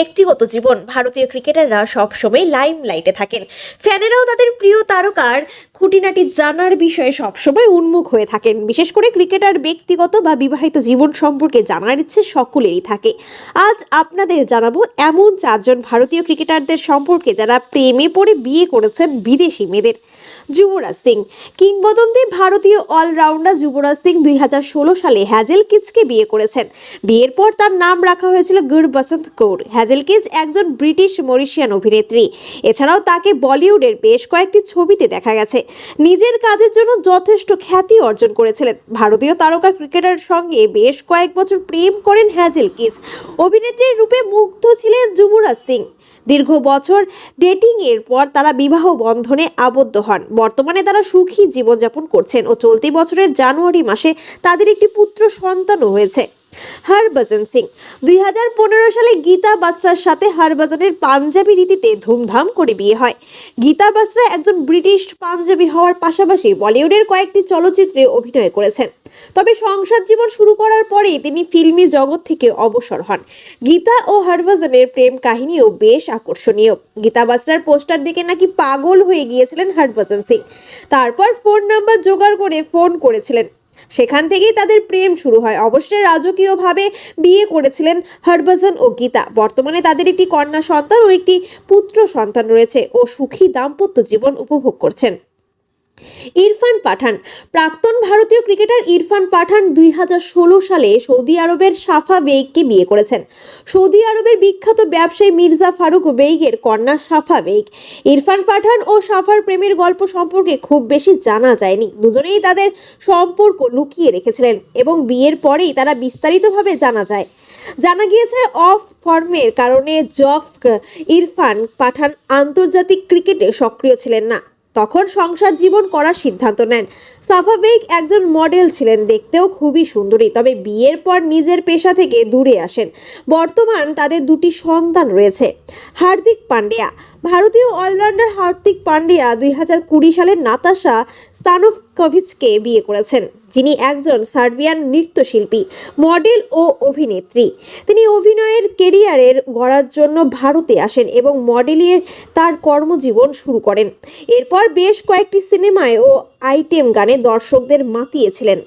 ব্যক্তিগত জীবন। ভারতীয় ক্রিকেটাররা সবসময় লাইম লাইটে থাকেন। ফ্যানেরাও তাদের প্রিয় তারকার খুঁটিনাটি জানার বিষয়ে সবসময় উন্মুখ হয়ে থাকেন। বিশেষ করে ক্রিকেটার ব্যক্তিগত বা বিবাহিত জীবন সম্পর্কে জানার ইচ্ছে সকলেরই থাকে। আজ আপনাদের জানাব এমন চারজন ভারতীয় ক্রিকেটারদের সম্পর্কে যারা প্রেমে পড়ে বিয়ে করেছেন বিদেশি মেয়েদের। যুবরাজ সিং, কিংবদন্তি ভারতীয় অলরাউন্ডার যুবরাজ সিং দুই হাজার ষোলো সালে হ্যাজেল কিচকে বিয়ে করেছেন। বিয়ের পর তার নাম রাখা হয়েছিল গুর বসন্ত কৌর। হ্যাজেল কিচ একজন ব্রিটিশ মরিশিয়ান অভিনেত্রী। এছাড়াও তাকে বলিউডের বেশ কয়েকটি ছবিতে দেখা গেছে। নিজের কাজের জন্য যথেষ্ট খ্যাতি অর্জন করেছিলেন। ভারতীয় তারকা ক্রিকেটার সঙ্গে বেশ কয়েক বছর প্রেম করেন হ্যাজেল কিচ অভিনেত্রীর রূপে মুগ্ধ ছিলেন যুবরাজ সিং। দীর্ঘ বছর ডেটিং এর পর তারা বিবাহ বন্ধনে আবদ্ধ হন। বর্তমানে তারা সুখী জীবনযাপন করছেন ও চলতি বছরের জানুয়ারি মাসে তাদের একটি পুত্র সন্তানও হয়েছে। হরভজন সিং। দুই হাজার পনেরো সালে গীতা বাসরার সাথে হরভজনের পাঞ্জাবি রীতিতে ধুমধাম করে বিয়ে হয়। গীতা বাসরা একজন ব্রিটিশ পাঞ্জাবি হওয়ার পাশাপাশি বলিউডের কয়েকটি চলচ্চিত্রে অভিনয় করেছেন। তবে সংসার জীবন শুরু করার পরেই তিনি ফিল্মি জগৎ থেকে অবসর হন। গীতা ও হরভজনের প্রেম কাহিনীও বেশ আকর্ষণীয়। গীতা বাসরার পোস্টার দেখে নাকি পাগল হয়ে গিয়েছিলেন হরভজন সিং। তারপর ফোন নাম্বার জোগাড় করে ফোন করেছিলেন। সেখান থেকেই তাদের প্রেম শুরু হয়। অবশ্যই রাজকীয়ভাবে বিয়ে করেছিলেন হরভজন ও গীতা। বর্তমানে তাদের একটি কন্যা সন্তান ও একটি পুত্র সন্তান রয়েছে ও সুখী দাম্পত্য জীবন উপভোগ করছেন। ইরফান পাঠান, প্রাক্তন ভারতীয় ক্রিকেটার ইরফান পাঠান দুই হাজার ষোলো সালে সৌদি আরবের সাফা বেইগকে বিয়ে করেছেন। সৌদি আরবের বিখ্যাত ব্যবসায়ী মির্জা ফারুক বেইগের কন্যা সাফা বেইগ ইরফান পাঠান ও সাফার প্রেমের গল্প সম্পর্কে খুব বেশি জানা যায়নি। দুজনেই তাদের সম্পর্ক লুকিয়ে রেখেছিলেন এবং বিয়ের পরেই তারা বিস্তারিতভাবে জানা যায়। জানা গিয়েছে, অফ ফর্মের কারণে জফ ইরফান পাঠান আন্তর্জাতিক ক্রিকেটে সক্রিয় ছিলেন না। তখন সংসার জীবন করার সিদ্ধান্ত নেন। সাফা বেগ একজন মডেল ছিলেন, দেখতেও খুবই সুন্দরী, তবে বিয়ের পর নিজের পেশা থেকে দূরে আসেন। বর্তমান তাদের দুটি সন্তান রয়েছে, হার্দিক পান্ডিয়া ভারতীয় অলরাউন্ডার হার্দিক পান্ডিয়া দুই হাজার কুড়ি সালে নাতাশা স্তানোভকভিচকে বিয়ে করেছেন। যিনি একজন সার্বিয়ান নৃত্যশিল্পী, মডেল ও অভিনেত্রী। তিনি অভিনয়ের কেরিয়ারের গড়ার জন্য ভারতে আসেন এবং মডেলের তার কর্মজীবন শুরু করেন। এরপর বেশ কয়েকটি সিনেমায় ও আইটেম গানে দর্শকদের মাতিয়েছিলেন।